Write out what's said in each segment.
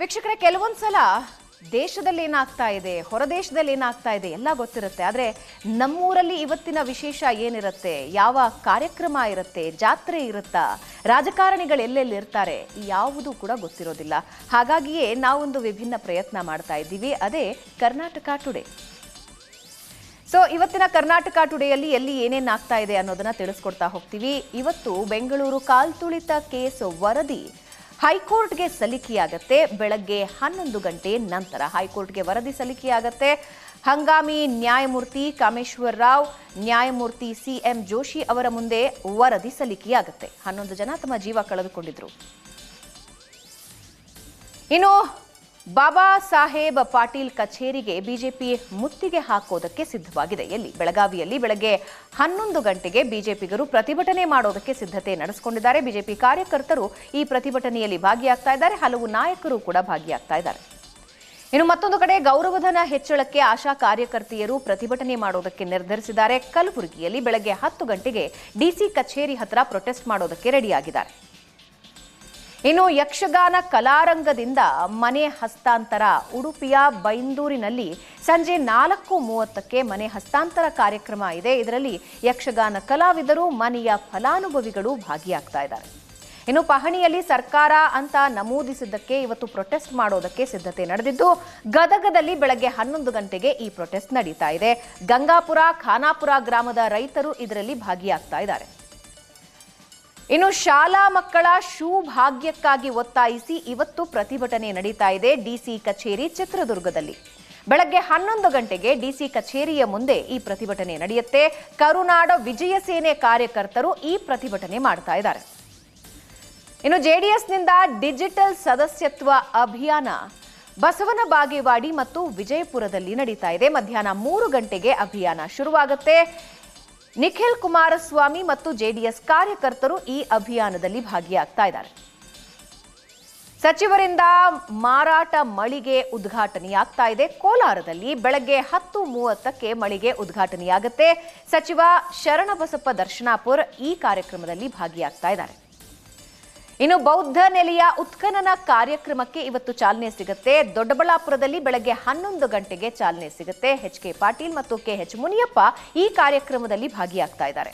ವೀಕ್ಷಕರೇ ಕೆಲವೊಂದ್ಸಲ ದೇಶದಲ್ಲಿ ಏನಾಗ್ತಾ ಇದೆ ಹೊರದೇಶದಲ್ಲಿ ಏನಾಗ್ತಾ ಇದೆ, ಎಲ್ಲ ಗೊತ್ತಿರುತ್ತೆ. ಆದರೆ ನಮ್ಮೂರಲ್ಲಿ ಇವತ್ತಿನ ವಿಶೇಷ ಏನಿರುತ್ತೆ, ಯಾವ ಕಾರ್ಯಕ್ರಮ ಇರುತ್ತೆ, ಜಾತ್ರೆ ಇರುತ್ತಾ, ರಾಜಕಾರಣಿಗಳು ಎಲ್ಲೆಲ್ಲಿ ಇರ್ತಾರೆ, ಯಾವುದು ಕೂಡ ಗೊತ್ತಿರೋದಿಲ್ಲ. ಹಾಗಾಗಿಯೇ ನಾವೊಂದು ವಿಭಿನ್ನ ಪ್ರಯತ್ನ ಮಾಡ್ತಾ ಇದ್ದೀವಿ. ಅದೇ ಕರ್ನಾಟಕ ಟುಡೇ. ಸೊ ಇವತ್ತಿನ ಕರ್ನಾಟಕ ಟುಡೆಯಲ್ಲಿ ಎಲ್ಲಿ ಏನೇನು ಆಗ್ತಾ ಇದೆ ಅನ್ನೋದನ್ನ ತಿಳಿಸ್ಕೊಡ್ತಾ ಹೋಗ್ತೀವಿ. ಇವತ್ತು ಬೆಂಗಳೂರು ಕಾಲ್ತುಳಿತ ಕೇಸ್ ವರದಿ ಹೈಕೋರ್ಟ್ಗೆ ಸಲ್ಲಿಕೆಯಾಗತ್ತೆ, ಬೆಳಗ್ಗೆ ಹನ್ನೊಂದು ಗಂಟೆ ನಂತರ ಹೈಕೋರ್ಟ್ಗೆ ವರದಿ ಸಲ್ಲಿಕೆಯಾಗತ್ತೆ. ಹಂಗಾಮಿ ನ್ಯಾಯಮೂರ್ತಿ ಕಾಮೇಶ್ವರ್ ರಾವ್, ನ್ಯಾಯಮೂರ್ತಿ ಸಿಎಂ ಜೋಶಿ ಅವರ ಮುಂದೆ ವರದಿ ಸಲ್ಲಿಕೆಯಾಗುತ್ತೆ. ಹನ್ನೊಂದು ಜನ ತಮ್ಮ ಜೀವ ಕಳೆದುಕೊಂಡಿದ್ರು. ಇನ್ನು ಬಾಬಾ ಸಾಹೇಬ್ ಪಾಟೀಲ್ ಕಚೇರಿಗೆ ಬಿಜೆಪಿ ಮುತ್ತಿಗೆ ಹಾಕೋದಕ್ಕೆ ಸಿದ್ಧವಾಗಿದೆ. ಎಲ್ಲಿ? ಬೆಳಗಾವಿಯಲ್ಲಿ ಬೆಳಗ್ಗೆ ಹನ್ನೊಂದು ಗಂಟೆಗೆ ಬಿಜೆಪಿಗರು ಪ್ರತಿಭಟನೆ ಮಾಡೋದಕ್ಕೆ ಸಿದ್ಧತೆ ನಡೆಸಿಕೊಂಡಿದ್ದಾರೆ. ಬಿಜೆಪಿ ಕಾರ್ಯಕರ್ತರು ಈ ಪ್ರತಿಭಟನೆಯಲ್ಲಿ ಭಾಗಿಯಾಗ್ತಾ ಇದ್ದಾರೆ. ಹಲವು ನಾಯಕರು ಕೂಡ ಭಾಗಿಯಾಗ್ತಾ ಇದ್ದಾರೆ. ಇನ್ನು ಮತ್ತೊಂದು ಕಡೆ ಗೌರವಧನ ಹೆಚ್ಚಳಕ್ಕೆ ಆಶಾ ಕಾರ್ಯಕರ್ತೆಯರು ಪ್ರತಿಭಟನೆ ಮಾಡೋದಕ್ಕೆ ನಿರ್ಧರಿಸಿದ್ದಾರೆ. ಕಲಬುರಗಿಯಲ್ಲಿ ಬೆಳಗ್ಗೆ ಹತ್ತು ಗಂಟೆಗೆ ಡಿಸಿ ಕಚೇರಿ ಹತ್ರ ಪ್ರೊಟೆಸ್ಟ್ ಮಾಡೋದಕ್ಕೆ ರೆಡಿಯಾಗಿದ್ದಾರೆ. ಇನ್ನು ಯಕ್ಷಗಾನ ಕಲಾರಂಗದಿಂದ ಮನೆ ಹಸ್ತಾಂತರ. ಉಡುಪಿಯ ಬೈಂದೂರಿನಲ್ಲಿ ಸಂಜೆ ನಾಲ್ಕು ಮೂವತ್ತಕ್ಕೆ ಮನೆ ಹಸ್ತಾಂತರ ಕಾರ್ಯಕ್ರಮ ಇದೆ. ಇದರಲ್ಲಿ ಯಕ್ಷಗಾನ ಕಲಾವಿದರು ಮನೆಯ ಫಲಾನುಭವಿಗಳು ಭಾಗಿಯಾಗ್ತಾ ಇದ್ದಾರೆ. ಇನ್ನು ಪಹಣಿಯಲ್ಲಿ ಸರ್ಕಾರ ಅಂತ ನಮೂದಿಸಿದ್ದಕ್ಕೆ ಇವತ್ತು ಪ್ರೊಟೆಸ್ಟ್ ಮಾಡೋದಕ್ಕೆ ಸಿದ್ಧತೆ ನಡೆದಿದ್ದು, ಗದಗದಲ್ಲಿ ಬೆಳಗ್ಗೆ ಹನ್ನೊಂದು ಗಂಟೆಗೆ ಈ ಪ್ರೊಟೆಸ್ಟ್ ನಡೀತಾ ಇದೆ. ಗಂಗಾಪುರ, ಖಾನಾಪುರ ಗ್ರಾಮದ ರೈತರು ಇದರಲ್ಲಿ ಭಾಗಿಯಾಗ್ತಾ ಇದ್ದಾರೆ. ಇನ್ನು ಶಾಲಾ ಮಕ್ಕಳ ಶೂ ಭಾಗ್ಯಕ್ಕಾಗಿ ಒತ್ತಾಯಿಸಿ ಇವತ್ತು ಪ್ರತಿಭಟನೆ ನಡೀತಾ ಇದೆ ಡಿಸಿ ಕಚೇರಿ ಚಿತ್ರದುರ್ಗದಲ್ಲಿ. ಬೆಳಗ್ಗೆ ಹನ್ನೊಂದು ಗಂಟೆಗೆ ಡಿಸಿ ಕಚೇರಿಯ ಮುಂದೆ ಈ ಪ್ರತಿಭಟನೆ ನಡೆಯುತ್ತೆ. ಕರುನಾಡ ವಿಜಯ ಸೇನೆ ಕಾರ್ಯಕರ್ತರು ಈ ಪ್ರತಿಭಟನೆ ಮಾಡ್ತಾ ಇದ್ದಾರೆ. ಇನ್ನು ಜೆಡಿಎಸ್ನಿಂದ ಡಿಜಿಟಲ್ ಸದಸ್ಯತ್ವ ಅಭಿಯಾನ ಬಸವನ ಬಾಗೇವಾಡಿ ಮತ್ತು ವಿಜಯಪುರದಲ್ಲಿ ನಡೀತಾ ಇದೆ. ಮಧ್ಯಾಹ್ನ ಮೂರು ಗಂಟೆಗೆ ಅಭಿಯಾನ ಶುರುವಾಗುತ್ತೆ. ನಿಖಿಲ್ ಕುಮಾರಸ್ವಾಮಿ ಮತ್ತು ಜೆಡಿಎಸ್ ಕಾರ್ಯಕರ್ತರು ಈ ಅಭಿಯಾನದಲ್ಲಿ ಭಾಗಿಯಾಗ್ತಾ ಇದ್ದಾರೆ. ಸಚಿವರಿಂದ ಮಾರಾಟ ಮಳಿಗೆ ಉದ್ಘಾಟನೆಯಾಗ್ತಾ ಇದೆ. ಕೋಲಾರದಲ್ಲಿ ಬೆಳಗ್ಗೆ ಹತ್ತು ಮೂವತ್ತಕ್ಕೆ ಮಳಿಗೆ ಉದ್ಘಾಟನೆಯಾಗುತ್ತೆ. ಸಚಿವ ಶರಣಬಸಪ್ಪ ದರ್ಶನಾಪುರ್ ಈ ಕಾರ್ಯಕ್ರಮದಲ್ಲಿ ಭಾಗಿಯಾಗ್ತಾ ಇದ್ದಾರೆ. ಇನ್ನು ಬೌದ್ಧ ನೆಲೆಯ ಉತ್ಖನನ ಕಾರ್ಯಕ್ರಮಕ್ಕೆ ಇವತ್ತು ಚಾಲನೆ ಸಿಗುತ್ತೆ. ದೊಡ್ಡಬಳ್ಳಾಪುರದಲ್ಲಿ ಬೆಳಗ್ಗೆ ಹನ್ನೊಂದು ಗಂಟೆಗೆ ಚಾಲನೆ ಸಿಗುತ್ತೆ. ಎಚ್ ಕೆ ಪಾಟೀಲ್ ಮತ್ತು ಕೆ ಎಚ್ ಮುನಿಯಪ್ಪ ಈ ಕಾರ್ಯಕ್ರಮದಲ್ಲಿ ಭಾಗಿಯಾಗ್ತಾ ಇದ್ದಾರೆ.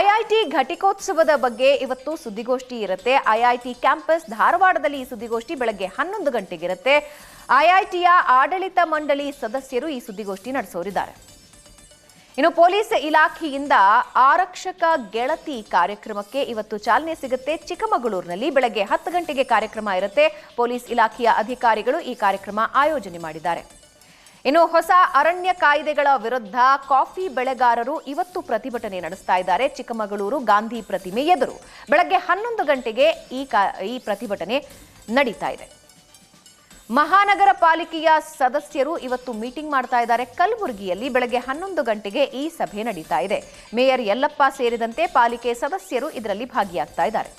ಐಐಟಿ ಘಟಿಕೋತ್ಸವದ ಬಗ್ಗೆ ಇವತ್ತು ಸುದ್ದಿಗೋಷ್ಠಿ ಇರುತ್ತೆ. ಐಐಟಿ ಕ್ಯಾಂಪಸ್ ಧಾರವಾಡದಲ್ಲಿ ಈ ಸುದ್ದಿಗೋಷ್ಠಿ ಬೆಳಗ್ಗೆ ಹನ್ನೊಂದು ಗಂಟೆಗಿರುತ್ತೆ ಐಐಟಿಯ ಆಡಳಿತ ಮಂಡಳಿ ಸದಸ್ಯರು ಈ ಸುದ್ದಿಗೋಷ್ಠಿ ನಡೆಸೋರಿದ್ದಾರೆ. ಇನ್ನು ಪೊಲೀಸ್ ಇಲಾಖೆಯಿಂದ ಆರಕ್ಷಕ ಗೆಳತಿ ಕಾರ್ಯಕ್ರಮಕ್ಕೆ ಇವತ್ತು ಚಾಲನೆ ಸಿಗುತ್ತೆ. ಚಿಕ್ಕಮಗಳೂರಿನಲ್ಲಿ ಬೆಳಗ್ಗೆ ಹತ್ತು ಗಂಟೆಗೆ ಕಾರ್ಯಕ್ರಮ ಇರುತ್ತೆ. ಪೊಲೀಸ್ ಇಲಾಖೆಯ ಅಧಿಕಾರಿಗಳು ಈ ಕಾರ್ಯಕ್ರಮ ಆಯೋಜನೆ ಮಾಡಿದ್ದಾರೆ. ಇನ್ನು ಹೊಸ ಅರಣ್ಯ ಕಾಯ್ದೆಗಳ ವಿರುದ್ಧ ಕಾಫಿ ಬೆಳೆಗಾರರು ಇವತ್ತು ಪ್ರತಿಭಟನೆ ನಡೆಸ್ತಾ ಇದ್ದಾರೆ. ಚಿಕ್ಕಮಗಳೂರು ಗಾಂಧಿ ಪ್ರತಿಮೆ ಎದುರು. ಬೆಳಗ್ಗೆ ಹನ್ನೊಂದು ಗಂಟೆಗೆ ಈ ಪ್ರತಿಭಟನೆ ನಡೀತಾ ಇದೆ. ಮಹಾನಗರ ಪಾಲಿಕೆಯ ಸದಸ್ಯರು ಇವತ್ತು ಮೀಟಿಂಗ್ ಮಾಡ್ತಾ ಇದ್ದಾರೆ. ಕಲಬುರಗಿಯಲ್ಲಿ ಬೆಳಗ್ಗೆ ಹನ್ನೊಂದು ಗಂಟೆಗೆ ಈ ಸಭೆ ನಡೀತಾ ಇದೆ. ಮೇಯರ್ ಯಲ್ಲಪ್ಪ ಸೇರಿದಂತೆ ಪಾಲಿಕೆ ಸದಸ್ಯರು ಇದರಲ್ಲಿ ಭಾಗಿಯಾಗ್ತಾ ಇದ್ದಾರೆ.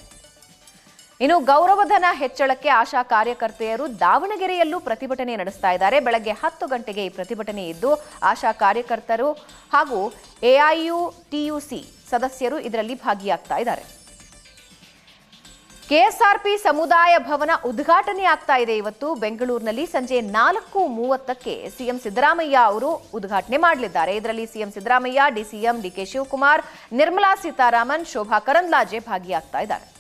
ಇನ್ನು ಗೌರವಧನ ಹೆಚ್ಚಳಕ್ಕೆ ಆಶಾ ಕಾರ್ಯಕರ್ತೆಯರು ದಾವಣಗೆರೆಯಲ್ಲೂ ಪ್ರತಿಭಟನೆ ನಡೆಸ್ತಾ ಇದ್ದಾರೆ. ಬೆಳಗ್ಗೆ ಹತ್ತು ಗಂಟೆಗೆ ಈ ಪ್ರತಿಭಟನೆ ಇದ್ದು, ಆಶಾ ಕಾರ್ಯಕರ್ತರು ಹಾಗೂ ಎಐಯು ಟಿಯುಸಿ ಸದಸ್ಯರು ಇದರಲ್ಲಿ ಭಾಗಿಯಾಗ್ತಾ ಇದ್ದಾರೆ. ಕೆಎಸ್ಆರ್ಪಿ ಸಮುದಾಯ ಭವನ ಉದ್ಘಾಟನೆ ಆಗ್ತಾ ಇದೆ ಇವತ್ತು. ಬೆಂಗಳೂರಿನಲ್ಲಿ ಸಂಜೆ ನಾಲ್ಕು ಮೂವತ್ತಕ್ಕೆ ಸಿಎಂ ಸಿದ್ದರಾಮಯ್ಯ ಅವರು ಉದ್ಘಾಟನೆ ಮಾಡಲಿದ್ದಾರೆ. ಇದರಲ್ಲಿ CM Siddaramaiah DCM DK Shivakumar, Nirmala Sitharaman, Shobha Karandlaje ಭಾಗಿಯಾಗ್ತಾ ಇದ್ದಾರೆ.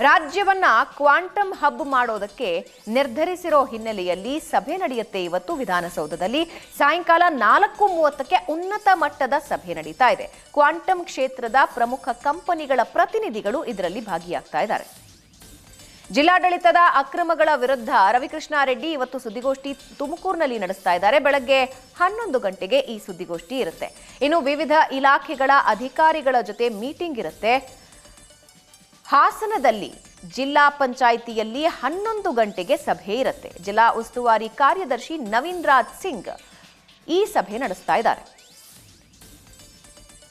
ರಾಜ್ಯವನ್ನ ಕ್ವಾಂಟಮ್ ಹಬ್ ಮಾಡೋದಕ್ಕೆ ನಿರ್ಧರಿಸಿರೋ ಹಿನ್ನೆಲೆಯಲ್ಲಿ ಸಭೆ ನಡೆಯುತ್ತೆ ಇವತ್ತು ವಿಧಾನಸೌಧದಲ್ಲಿ. ಸಾಯಂಕಾಲ ನಾಲ್ಕು ಮೂವತ್ತಕ್ಕೆ ಉನ್ನತ ಮಟ್ಟದ ಸಭೆ ನಡೀತಾ ಇದೆ. ಕ್ವಾಂಟಮ್ ಕ್ಷೇತ್ರದ ಪ್ರಮುಖ ಕಂಪನಿಗಳ ಪ್ರತಿನಿಧಿಗಳು ಇದರಲ್ಲಿ ಭಾಗಿಯಾಗ್ತಾ ಇದ್ದಾರೆ. ಜಿಲ್ಲಾಡಳಿತದ ಅಕ್ರಮಗಳ ವಿರುದ್ಧ ರವಿಕೃಷ್ಣಾರೆಡ್ಡಿ ಇವತ್ತು ಸುದ್ದಿಗೋಷ್ಠಿ ತುಮಕೂರಿನಲ್ಲಿ ನಡೆಸ್ತಾ ಇದ್ದಾರೆ. ಬೆಳಗ್ಗೆ ಹನ್ನೊಂದು ಗಂಟೆಗೆ ಈ ಸುದ್ದಿಗೋಷ್ಠಿ ಇರುತ್ತೆ. ಇನ್ನು ವಿವಿಧ ಇಲಾಖೆಗಳ ಅಧಿಕಾರಿಗಳ ಜೊತೆ ಮೀಟಿಂಗ್ ಇರುತ್ತೆ. ಹಾಸನದಲ್ಲಿ ಜಿಲ್ಲಾ ಪಂಚಾಯಿತಿಯಲ್ಲಿ ಹನ್ನೊಂದು ಗಂಟೆಗೆ ಸಭೆ ಇರುತ್ತೆ. ಜಿಲ್ಲಾ ಉಸ್ತುವಾರಿ ಕಾರ್ಯದರ್ಶಿ ನವೀನ್ ರಾಜ್ ಸಿಂಗ್ ಈ ಸಭೆ ನಡೆಸ್ತಾ ಇದ್ದಾರೆ.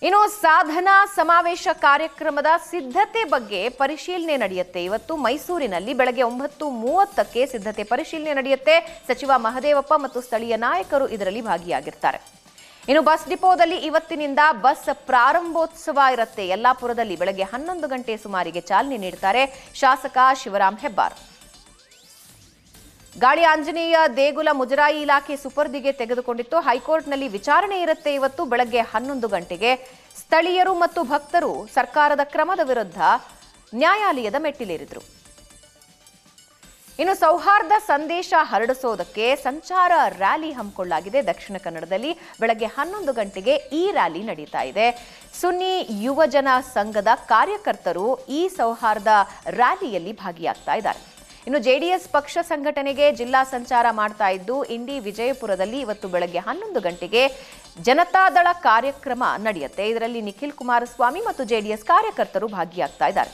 ಇನ್ನು ಸಾಧನಾ ಸಮಾವೇಶ ಕಾರ್ಯಕ್ರಮದ ಸಿದ್ಧತೆ ಬಗ್ಗೆ ಪರಿಶೀಲನೆ ನಡೆಯುತ್ತೆ. ಇವತ್ತು ಮೈಸೂರಿನಲ್ಲಿ ಬೆಳಗ್ಗೆ ಒಂಬತ್ತು ಮೂವತ್ತಕ್ಕೆ ಸಿದ್ಧತೆ ಪರಿಶೀಲನೆ ನಡೆಯುತ್ತೆ. ಸಚಿವ ಮಹದೇವಪ್ಪ ಮತ್ತು ಸ್ಥಳೀಯ ನಾಯಕರು ಇದರಲ್ಲಿ ಭಾಗಿಯಾಗಿರ್ತಾರೆ. ಇನ್ನು ಬಸ್ ಡಿಪೋದಲ್ಲಿ ಇವತ್ತಿನಿಂದ ಬಸ್ ಪ್ರಾರಂಭೋತ್ಸವ ಇರುತ್ತೆ. ಯಲ್ಲಾಪುರದಲ್ಲಿ ಬೆಳಗ್ಗೆ ಹನ್ನೊಂದು ಗಂಟೆ ಸುಮಾರಿಗೆ ಚಾಲನೆ ನೀಡುತ್ತಾರೆ ಶಾಸಕ ಶಿವರಾಂ ಹೆಬ್ಬಾರ್. ಗಾಳಿ ಆಂಜನೇಯ ದೇಗುಲ ಮುಜರಾಯಿ ಇಲಾಖೆ ಸುಪರ್ದಿಗೆ ತೆಗೆದುಕೊಂಡಿತ್ತು. ಹೈಕೋರ್ಟ್ನಲ್ಲಿ ವಿಚಾರಣೆ ಇರುತ್ತೆ ಇವತ್ತು ಬೆಳಗ್ಗೆ ಹನ್ನೊಂದು ಗಂಟೆಗೆ. ಸ್ಥಳೀಯರು ಮತ್ತು ಭಕ್ತರು ಸರ್ಕಾರದ ಕ್ರಮದ ವಿರುದ್ಧ ನ್ಯಾಯಾಲಯದ ಮೆಟ್ಟಿಲೇರಿದ್ರು. ಇನ್ನು ಸೌಹಾರ್ದ ಸಂದೇಶ ಹರಡಿಸೋದಕ್ಕೆ ಸಂಚಾರ ರ್ಯಾಲಿ ಹಮ್ಮಿಕೊಳ್ಳಲಾಗಿದೆ ದಕ್ಷಿಣ ಕನ್ನಡದಲ್ಲಿ. ಬೆಳಗ್ಗೆ ಹನ್ನೊಂದು ಗಂಟೆಗೆ ಈ ರ್ಯಾಲಿ ನಡೀತಾ ಇದೆ. ಸುನ್ನಿ ಯುವಜನ ಸಂಘದ ಕಾರ್ಯಕರ್ತರು ಈ ಸೌಹಾರ್ದ ರ್ಯಾಲಿಯಲ್ಲಿ ಭಾಗಿಯಾಗ್ತಾ ಇದ್ದಾರೆ. ಇನ್ನು ಜೆಡಿಎಸ್ ಪಕ್ಷ ಸಂಘಟನೆಗೆ ಜಿಲ್ಲಾ ಸಂಚಾರ ಮಾಡ್ತಾ ಇದ್ದು, ಇಂಡಿ ವಿಜಯಪುರದಲ್ಲಿ ಇವತ್ತು ಬೆಳಗ್ಗೆ ಹನ್ನೊಂದು ಗಂಟೆಗೆ ಜನತಾದಳ ಕಾರ್ಯಕ್ರಮ ನಡೆಯುತ್ತೆ. ಇದರಲ್ಲಿ ನಿಖಿಲ್ ಕುಮಾರಸ್ವಾಮಿ ಮತ್ತು ಜೆಡಿಎಸ್ ಕಾರ್ಯಕರ್ತರು ಭಾಗಿಯಾಗ್ತಾ ಇದ್ದಾರೆ.